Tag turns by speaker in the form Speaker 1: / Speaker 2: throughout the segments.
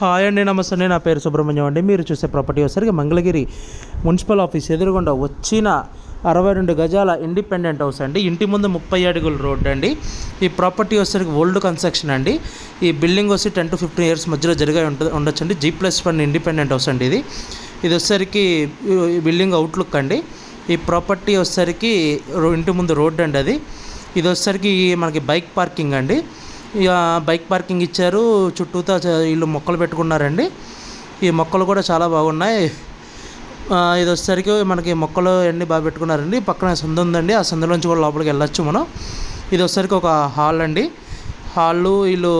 Speaker 1: Hi అండి నమస్తే. నా పేరు సుబ్రహ్మణ్యం అండి. మీరు చూసే ప్రాపర్టీ వచ్చేసరికి మంగళగిరి మున్సిపల్ ఆఫీస్ ఎదురుగుండా వచ్చిన అరవై రెండు గజాల ఇండిపెండెంట్ హౌస్ అండి. ఇంటి ముందు ముప్పై అడుగుల రోడ్ అండి. ఈ ప్రాపర్టీ వచ్చేసరికి ఓల్డ్ కన్స్ట్రక్షన్ అండి. ఈ బిల్డింగ్ వచ్చి టెన్ టు ఫిఫ్టీన్ ఇయర్స్ మధ్యలో జరిగే ఉంటుంది ఉండొచ్చండి. G plus one independent house అండి ఇది. ఇది వచ్చేసరికి బిల్డింగ్ అవుట్లుక్ అండి. ఈ ప్రాపర్టీ వచ్చేసరికి రో- ఇంటి ముందు రోడ్ అండి అది. ఇది వచ్చేసరికి మనకి బైక్ పార్కింగ్ అండి. ఇక బైక్ పార్కింగ్ ఇచ్చారు. చుట్టూతా వీళ్ళు మొక్కలు పెట్టుకున్నారండి. ఈ మొక్కలు కూడా చాలా బాగున్నాయి. ఇది వచ్చేసరికి మనకి మొక్కలు అన్నీ బాగా పెట్టుకున్నారండి. పక్కన సందు ఉందండి. ఆ సందులోంచి కూడా లోపలికి వెళ్ళొచ్చు మనం. ఇది వచ్చేసరికి ఒక హాల్ అండి. హాళ్ళు వీళ్ళు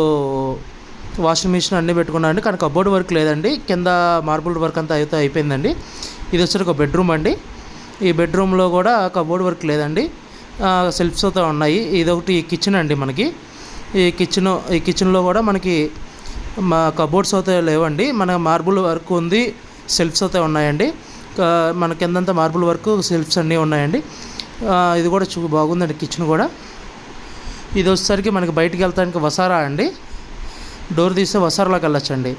Speaker 1: వాషింగ్ మిషన్ అన్నీ పెట్టుకున్నారండి. కానీ కబోర్డ్ వర్క్ లేదండి. కింద మార్బుల్ వర్క్ అంతా అయితే అయిపోయిందండి. ఇది వచ్చేసరికి ఒక బెడ్రూమ్ అండి. ఈ బెడ్రూమ్లో కూడా కబోర్డ్ వర్క్ లేదండి. సెల్ఫ్స్ అయితే ఉన్నాయి. ఇది ఒకటి కిచెన్ అండి మనకి. ఈ కిచెన్ ఈ కిచెన్లో కూడా మనకి మా కబోర్డ్స్ అయితే లేవండి. మన మార్బుల్ వర్క్ ఉంది సెల్ఫ్స్ అయితే ఉన్నాయండి. మన కిందంతా మార్బుల్ వర్క్ సెల్ఫ్స్ అన్నీ ఉన్నాయండి. ఇది కూడా చూ బాగుందండి కిచెన్ కూడా. ఇది వచ్చేసరికి మనకి బయటికి వెళ్తానికి వసారా అండి? డోర్ తీస్తే వసారాలోకి వెళ్ళొచ్చండి.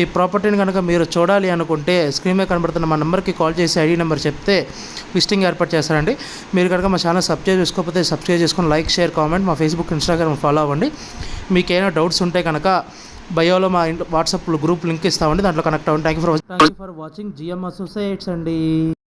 Speaker 1: ఈ ప్రాపర్టీని కనుక మీరు చూడాలి అనుకుంటే స్క్రీన్ మీద కనబడుతున్న మా నెంబర్కి కాల్ చేసి ఐడి నెంబర్ చెప్తే లిస్టింగ్ ఏర్పాటు చేస్తారండి. మీరు కనుక మా ఛానల్ సబ్స్క్రైబ్ చేసుకోకపోతే సబ్స్క్రైబ్ చేసుకొని లైక్ షేర్ కామెంట్ మా ఫేస్బుక్ ఇన్స్టాగ్రామ్ ఫాలో అవ్వండి. మీకు ఏమైనా డౌట్స్ ఉంటే కనుక బయోలో మా వాట్సాప్ గ్రూప్ లింక్ ఇస్తామండి. దాంట్లో కనెక్ట్ అవ్వండి. Thank you for thank you for watching. GM associates అండి.